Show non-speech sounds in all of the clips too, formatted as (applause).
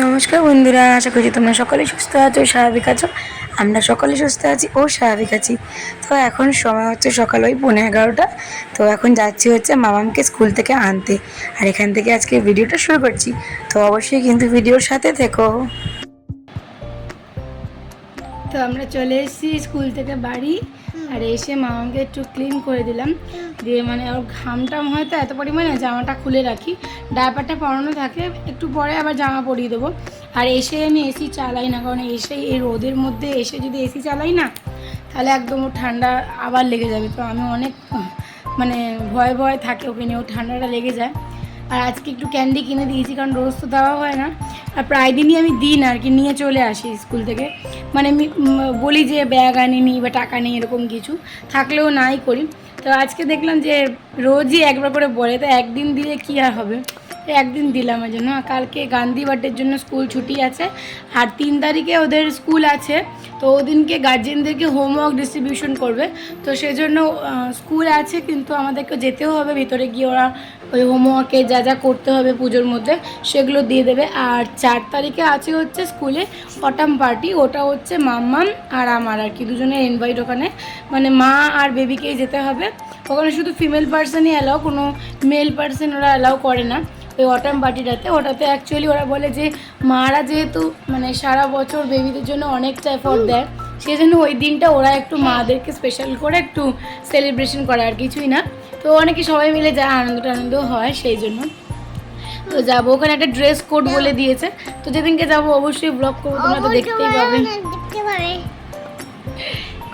নমস্কার বন্ধুরা, আশা করছি তোমরা সকলে সুস্থ আছো, স্বাভাবিক আছো। আমরা সকলে সুস্থ আছি ও স্বাভাবিক আছি। তো এখন সময় হচ্ছে সকাল ওই পনেরো এগারোটা। তো এখন যাচ্ছি হচ্ছে মামামকে স্কুল থেকে আনতে। আর এখান থেকে আজকে ভিডিওটা শুরু করছি। তো অবশ্যই কিন্তু ভিডিওর সাথে থেকো। তো আমরা চলে এসেছি স্কুল থেকে বাড়ি। আর এসে মামাকে একটু ক্লিন করে দিলাম। দিয়ে মানে ওর ঘামটাম হয়তো এত পরিমাণে জামাটা খুলে রাখি। ডায়াপারটা পরানো থাকে একটু পরে আবার জামা পরিয়ে দেবো। আর এসে আমি এসি চালাই না কারণ এসে এই রোদের মধ্যে এসে যদি এসি চালাই না তাহলে একদম ও ঠান্ডা আবার লেগে যাবে। তো আমি অনেক মানে ভয় ভয় থাকে ওকে নিয়ে ওর ঠান্ডাটা লেগে যায়। আর আজকে একটু ক্যান্ডি কিনে দিয়েছি কারণ রোজ তো দেওয়া হয় না। আর প্রায় দিনই আমি দিই না আর কি নিয়ে চলে আসি স্কুল থেকে। মানে আমি বলি যে ব্যাগ আনিনি বা টাকা নেই, এরকম কিছু থাকলেও নাই করি। তো আজকে দেখলাম যে রোজই একবার করে বলে, তো একদিন দিলে কি আর হবে? একদিন দিলাম ওই জন্য কালকে গান্ধী বার্থডের জন্য স্কুল ছুটি আছে, আর তিন তারিখে ওদের স্কুল আছে। তো ওদিনকে গার্জেনদেরকে হোমওয়ার্ক ডিস্ট্রিবিউশন করবে। তো সেই জন্য স্কুল আছে, কিন্তু আমাদেরকে যেতেও হবে। ভিতরে গিয়ে ওরা ওই হোমওয়ার্কে যা যা করতে হবে পুজোর মধ্যে, সেগুলো দিয়ে দেবে। আর চার তারিখে আছে হচ্ছে স্কুলে অটাম পার্টি ওটা হচ্ছে মাম্মাম আর আমার আর কি দুজনের ইনভাইট ওখানে। মানে মা আর বেবিকেই যেতে হবে। ওখানে শুধু ফিমেল পার্সনই অ্যালাউ কোনো মেল পার্সন ওরা অ্যালাউ করে না। ওই অটাম পার্টিটাতে ওটাতে অ্যাকচুয়ালি ওরা বলে যে মারা যেহেতু মানে সারা বছর বেবিদের জন্য অনেকটা এফোর্ট দেয় সেই জন্য ওই দিনটা ওরা একটু মাদেরকে স্পেশাল করে একটু সেলিব্রেশন করে আর কিছুই না। তো অনেকে সবাই মিলে যায় আনন্দ টানন্দ হয় সেই জন্য। তো যাব ওখানে একটা ড্রেস কোড বলে দিয়েছে। তো যেদিনকে যাব অবশ্যই ব্লগ করব তোমরা তো দেখতেই পাবে।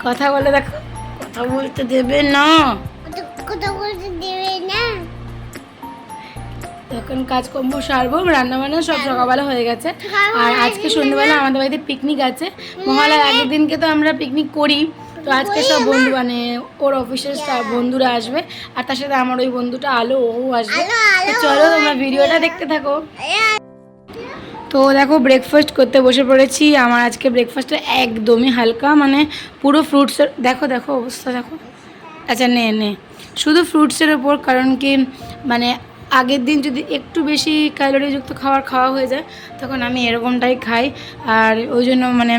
কথা বলে দেখো। কথা বলতে দেবে না। এখন কাজকর্ম সারবো রান্না বান্না সব সকালবেলা হয়ে গেছে। আর আজকে সন্ধ্যেবেলা আমাদের বাড়িতে পিকনিক আছে। মহালয়ার আগের দিনকে তো আমরা পিকনিক করি। তো আজকে সব বন্ধু মানে ওর অফিসের বন্ধুরা আসবে। আর তার সাথে আমার ওই বন্ধুটা আলো ও আসবে। চলো তোমরা ভিডিওটা দেখতে থাকো। তো দেখো ব্রেকফাস্ট করতে বসে পড়েছি। আমার আজকে ব্রেকফাস্টটা একদমই হালকা মানে পুরো ফ্রুটসের দেখো দেখো অবস্থা দেখো। আচ্ছা নে নে। শুধু ফ্রুটসের ওপর কারণ কি মানে আগের দিন যদি একটু বেশি ক্যালোরিযুক্ত খাবার খাওয়া হয়ে যায়, তখন আমি এরকমটাই খাই। আর ওই জন্য মানে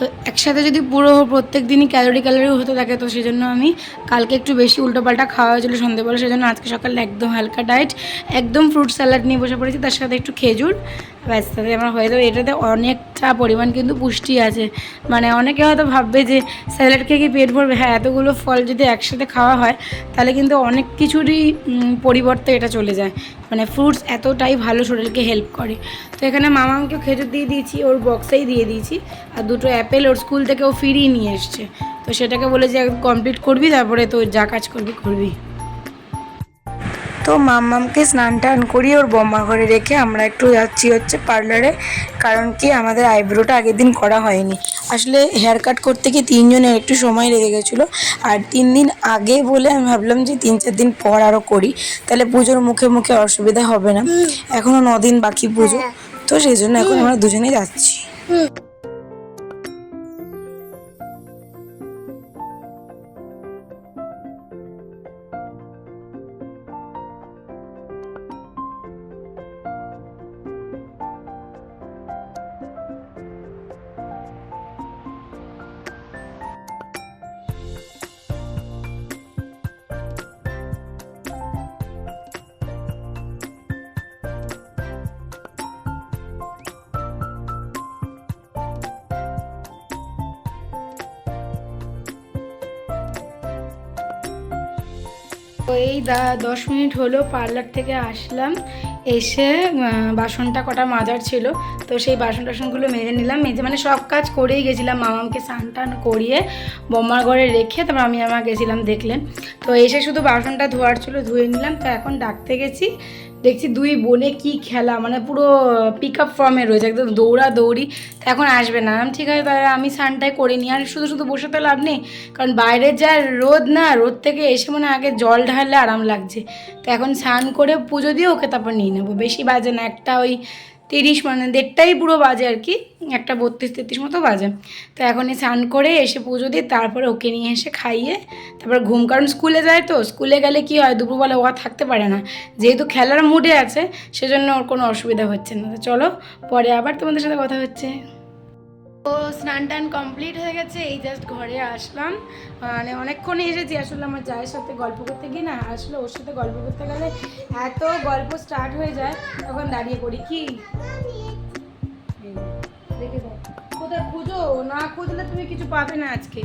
তো একসাথে যদি পুরো প্রত্যেক দিনই ক্যালোরি ক্যালোরি হতে থাকে, তো সেই জন্য আমি কালকে একটু বেশি উল্টোপাল্টা খাওয়া হয়েছিল সন্ধেবেলা সেই জন্য আজকে সকালে একদম হালকা ডায়েট একদম ফ্রুট স্যালাড নিয়ে বসে পড়েছি, তার সাথে একটু খেজুর। ব্যাস, তাতে আমার হয়ে যাবে। এটাতে অনেকটা পরিমাণ কিন্তু পুষ্টি আছে। মানে অনেকে হয়তো ভাববে যে স্যালাড খেয়ে কি পেট ভরবে? হ্যাঁ এতগুলো ফল যদি একসাথে খাওয়া হয়, তাহলে কিন্তু অনেক কিছুরই পরিবর্তে এটা চলে যায়। মানে ফ্রুটস এতটাই ভালো শরীরকে হেল্প করে। তো এখানে মামাকে খেজুর দিয়ে দিয়েছি, ওর বক্সেই দিয়ে দিয়েছি। আর দুটো অ্যাপেল ওর স্কুল থেকে ও ফিরিয়ে নিয়ে এসছে। তো সেটাকে বলে যে কমপ্লিট করবি, তারপরে তো যা কাজ করবি করবি। তো মাম্মামকে স্নান টান করিয়ে ওর বোম্মা ঘরে রেখে আমরা একটু যাচ্ছি হচ্ছে পার্লারে কারণ কি আমাদের আইব্রোটা আগের দিন করা হয়নি। আসলে হেয়ার কাট করতে গিয়ে তিনজনের একটু সময় লেগে গেছিল, আর তিন দিন আগে বলে আমি ভাবলাম যে তিন চার দিন পর আরও করি, তাহলে পুজোর মুখে মুখে অসুবিধা হবে না। এখনও দিন বাকি পুজো, তো সেই জন্য এখন আমরা দুজনে যাচ্ছি। এই দশ মিনিট হলো পার্লার থেকে আসলাম। এসে বাসনটা কটা মাজার ছিল, তো সেই বাসন টাসনগুলো মেজে নিলাম, মেজে মানে সব কাজ করেই গেছিলাম, মামামকে স্নান টান করিয়ে বোম্মার ঘরে রেখে তারপর আমি আমার গেছিলাম দেখলেন। তো এসে শুধু বাসনটা ধোয়ার ছিল, ধুয়ে নিলাম, তো এখন ডাকতে গেছি, দেখছি দুই বোনে কি খেলা মানে পুরো পিক আপ ফর্মে রয়েছে, একদম দৌড়া দৌড়ি তো এখন আসবে না। ঠিক আছে, তাহলে আমি স্নানটাই করে নিই, আর শুধু শুধু বসে তো লাভ নেই, কারণ বাইরের যা রোদ না, রোদ থেকে এসে মনে আগে জল ঢাললে আরাম লাগছে। তো এখন স্নান করে পুজো দিয়ে ওকে তারপর নিয়ে নেব। বেশি বাজে না, একটা ওই তিরিশ মানে দেড়টাই পুরো বাজে আর কি, একটা বত্রিশ তেত্রিশ মতো বাজে। তো এখন এই স্নান করে এসে পুজো দিয়ে তারপরে ওকে নিয়ে এসে খাইয়ে তারপর ঘুম, কারণ স্কুলে যায় তো, স্কুলে গেলে কি হয়, দুপুরবেলা ওয়া থাকতে পারে না। যেহেতু খেলার মুডে আছে, সেজন্য ওর কোনো অসুবিধা হচ্ছে না। চলো, পরে আবার তোমাদের সাথে কথা হচ্ছে। তো স্নান টান কমপ্লিট হয়ে গেছে, এই জাস্ট ঘরে আসলাম। মানে অনেকক্ষণ এসেছি, আসলে আমার জায়ের সাথে গল্প করতে গিয়ে না, আসলে ওর সাথে গল্প করতে গেলে এত গল্প স্টার্ট হয়ে যায়, তখন দাঁড়িয়ে পড়ি, কি? দাও। কোথায় পুজো না খুঁজলে তুমি কিছু পাবে না আজকে।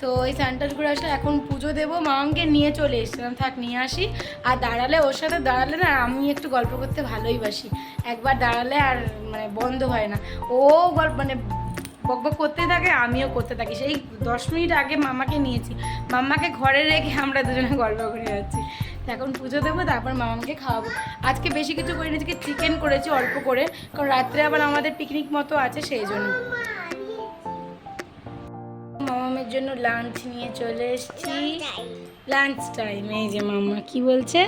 তো এই স্যান্টাস করে আসলে এখন পুজো দেবো মামাকে নিয়ে চলে এসেছিলাম, থাক নিয়ে আসি। আর দাঁড়ালে ওর সাথে দাঁড়ালে না, আমি একটু গল্প করতে ভালোই বাসি। একবার দাঁড়ালে আর মানে বন্ধ হয় না। ও গল্প মানে বক বক করতেই থাকে আমিও করতে থাকি। সেই দশ মিনিট আগে মামাকে নিয়েছি। মাম্মাকে ঘরে রেখে আমরা দুজনে গল্প করে যাচ্ছি। তো এখন পুজো দেবো তারপর মামাকে খাওয়াবো। আজকে বেশি কিছু করিনি আজকে চিকেন করেছি অল্প করে। কারণ রাত্রে আবার আমাদের পিকনিক মতো আছে সেই জন্য। মামামের জন্য লাঞ্চ নিয়ে চলে এসেছি। লাঞ্চ টাইম এই যে মামা কি বলছে?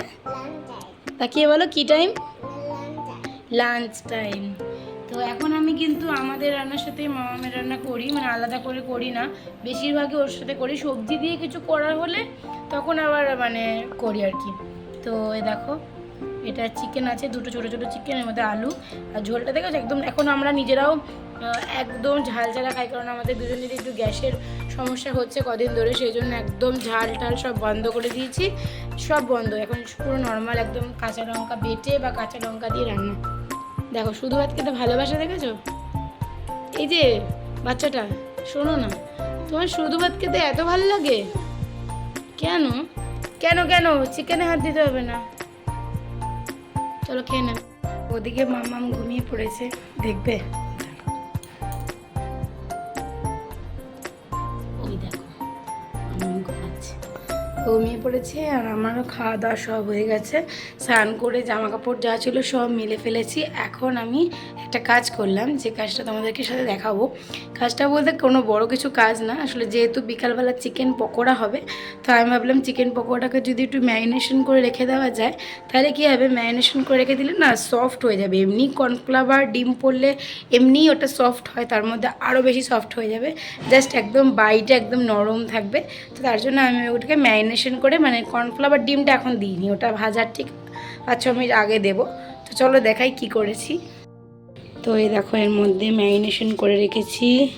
তা তাকিয়ে বলো কি টাইম লাঞ্চ টাইম তো এখন আমি কিন্তু আমাদের রান্নার সাথে মামামের রান্না করি মানে আলাদা করে করি না। বেশিরভাগই ওর সাথে করি। সবজি দিয়ে কিছু করার হলে তখন আবার মানে করি আর কি। তো এই দেখো, এটা চিকেন আছে, দুটো ছোটো ছোটো চিকেনের মধ্যে আলু আর ঝোলটা দেখো একদম এখন আমরা নিজেরাও একদম ঝাল ঝালা খাই, কারণ আমাদের দুজনের একটু গ্যাসের সমস্যা হচ্ছে কদিন ধরে সেই জন্য একদম ঝাল টাল সব বন্ধ করে দিয়েছি। সব বন্ধ, এখন পুরো নর্মাল একদম কাঁচা লঙ্কা বেটে বা কাঁচা লঙ্কা দিয়ে রান্না। দেখো, শুধু ভাত খেতে ভালোবাসা দেখেছ? এই যে, বাচ্চাটা, শোনো না। তোমার শুধু ভাত খেতে এত ভালো লাগে? কেন? কেন কেন? চিকেনে হাত দিতে হবে না। চলো খেয়ে না ওদিকে মামাম ঘুমিয়ে পড়েছে, দেখবে? ঘুমিয়ে পড়েছে আর আমারও খাওয়া দাওয়া সব হয়ে গেছে। স্নান করে জামা কাপড় যা ছিল সব মিলে ফেলেছি। এখন আমি একটা কাজ করলাম যে কাজটা তোমাদেরকে সাথে দেখাবো। কাজটা বলতে কোনো বড় কিছু কাজ না, আসলে যেহেতু বিকালবেলা চিকেন পকোড়া হবে, তো আমি ভাবলাম চিকেন পকোড়াটাকে যদি একটু ম্যারিনেশন করে রেখে দেওয়া যায়, তাহলে কী হবে? ম্যারিনেশন করে রেখে দিলে না সফট হয়ে যাবে। এমনি কর্নফ্লাওয়ার, ডিম পড়লে এমনিই ওটা সফট হয়, তার মধ্যে আরও বেশি সফট হয়ে যাবে। জাস্ট একদম বাইটা একদম নরম থাকবে। তো তার জন্য আমি ওটাকে ম্যারিনেশন করে মানে কর্নফ্লাওয়ার ডিমটা এখন দিইনি, ওটা ভাজার ঠিক পাঁচ ছ মিনিট আগে দেবো। তো চলো দেখাই কি করেছি। তো এই দেখো, এর মধ্যে ম্যারিনেশন করে রেখেছি।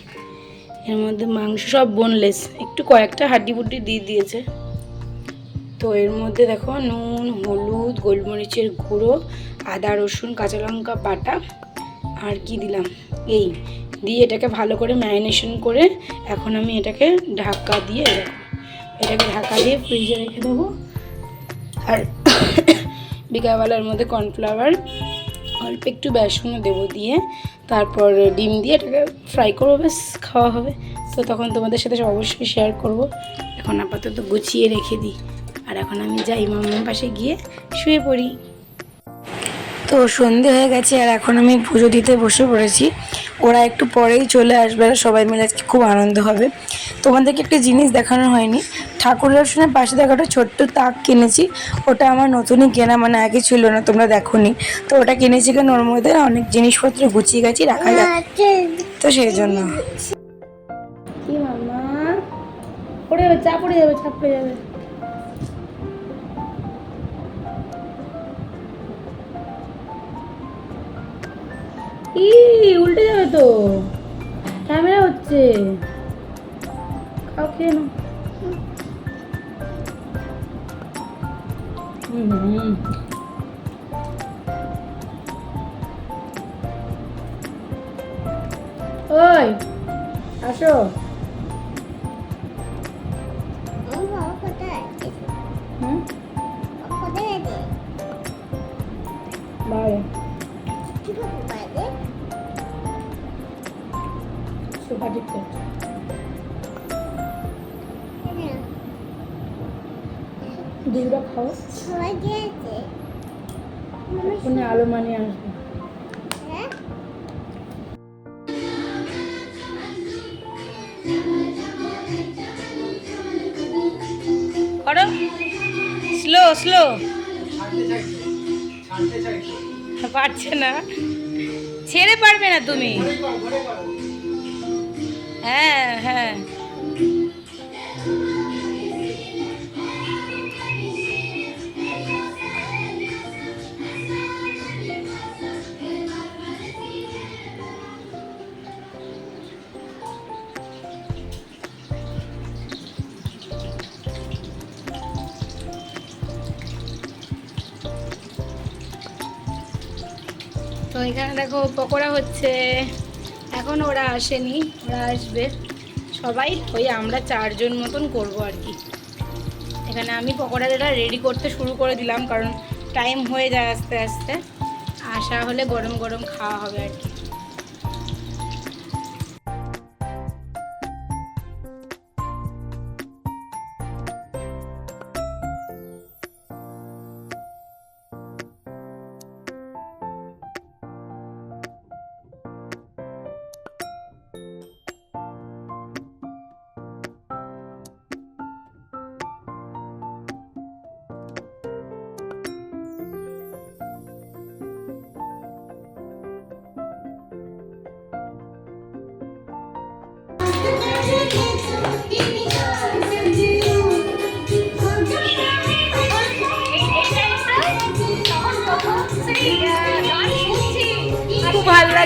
এর মধ্যে মাংস সব বোনলেস একটু কয়েকটা হাড্ডি বুড্ডি দিয়ে দিয়েছে। তো এর মধ্যে দেখো, নুন, হলুদ, গোলমরিচের গুঁড়ো, আদা, রসুন, কাঁচা লঙ্কা, বাটা, আর কি দিলাম? এই দিয়ে এটাকে ভালো করে ম্যারিনেশন করে এখন আমি এটাকে ঢাকা দিয়ে এটাকে ঢাকা দিয়ে ফ্রিজে রেখে দেবো। আর (coughs) বিকালবেলার মধ্যে কর্নফ্লাওয়ার অল্প একটু বেসনও দেবো দিয়ে তারপর ডিম দিয়ে এটাকে ফ্রাই করব বেশ খাওয়া হবে। তো তখন তোমাদের সাথে অবশ্যই শেয়ার করব। এখন আপাতত গুছিয়ে রেখে দিই। আর এখন আমি যাই মামার পাশে গিয়ে শুয়ে পড়ি। তো সন্ধে হয়ে গেছে আর এখন আমি পুজো দিতে বসে পড়েছি। ওরা একটু পরেই চলে আসবে, আর সবাই মিলে আজকে খুব আনন্দ হবে। তোমাদেরকে একটা জিনিস দেখানো হয়নি। ঠাকুর দর্শনের পাশে দেখো একটা ছোট্ট তাক কিনেছি। ওটা আমার নতুনই কেনা মানে আগে ছিল না, তোমরা দেখোনি। তো ওটা কিনেছি কেন? ওর মধ্যে অনেক জিনিসপত্র গুছিয়ে গেছি, রাখা যাবে তো সেই জন্য। যাবে চা পড়ে যাবে, চা পড়ে যাবে। ই উল্টে যাবে তো। ক্যামেরা হচ্ছে। খাও খেয়ে নাও। হুম। ওই আসো। করছে দুধটা খাও। ফোনে আলো মানে আসবে। করো। স্লো স্লো পারছে না। ছেড়ে পারবে না তুমি। হ্যাঁ হ্যাঁ। তো এখানে দেখো পকোড়া হচ্ছে। এখন ওরা আসেনি, ওরা আসবে। সবাই ওই আমরা চারজন মতন করব আর কি। এখানে আমি পকোড়া যেটা রেডি করতে শুরু করে দিলাম, কারণ টাইম হয়ে যায় আস্তে আস্তে। আসা হলে গরম গরম খাওয়া হবে আর কি।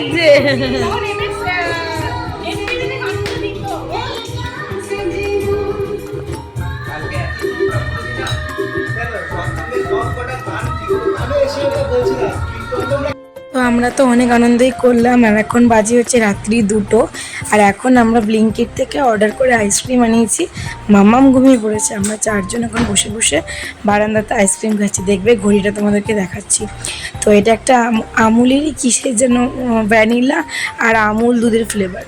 লাগছে। আমরা তো অনেক আনন্দই করলাম। আর এখন বাজে হচ্ছে রাত্রি দুটো। আর এখন আমরা ব্লিঙ্কিট থেকে অর্ডার করে আইসক্রিম আনিয়েছি। মামাম ঘুমিয়ে পড়েছে। আমরা চারজন এখন বসে বসে বারান্দাতে আইসক্রিম খাচ্ছি। দেখবে ঘড়িটা তোমাদেরকে দেখাচ্ছি। তো এটা একটা আম- আমুলেরই কিসের যেন ভ্যানিলা আর আমুল দুধের ফ্লেভার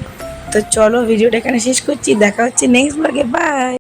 তো চলো ভিডিওটা এখানে শেষ করছি। দেখা হচ্ছে নেক্সট ব্লগে বাই